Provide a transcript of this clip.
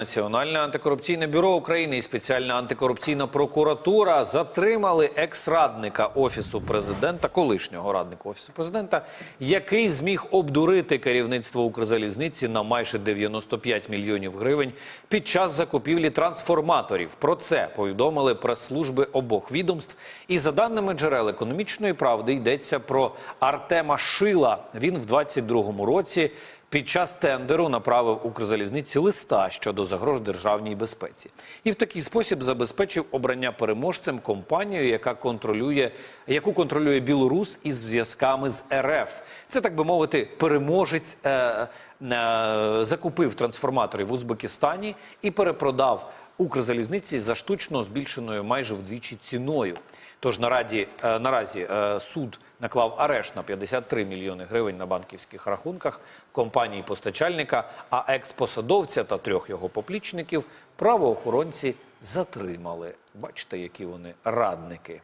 Національне антикорупційне бюро України і спеціальна антикорупційна прокуратура затримали екс-радника офісу президента, колишнього радника офісу президента, який зміг обдурити керівництво Укрзалізниці на майже 95 мільйонів гривень під час закупівлі трансформаторів. Про це повідомили прес-служби обох відомств. І за даними джерел економічної правди йдеться про Артема Шила. Він в 22-му році. Під час тендеру направив Укрзалізниці листа щодо загроз державній безпеці, і в такий спосіб забезпечив обрання переможцем компанію, яка контролює, яку контролює Білорус із зв'язками з РФ. Це так би мовити, переможець е, е, закупив трансформатори в Узбекистані і перепродав Укрзалізниці за штучно збільшеною майже вдвічі ціною. Тож нараді, е, наразі е, суд наклав арешт на 53 мільйони гривень на банківських рахунках компанії постачальника, а екс-посадовця та трьох його поплічників правоохоронці затримали. Бачите, які вони радники.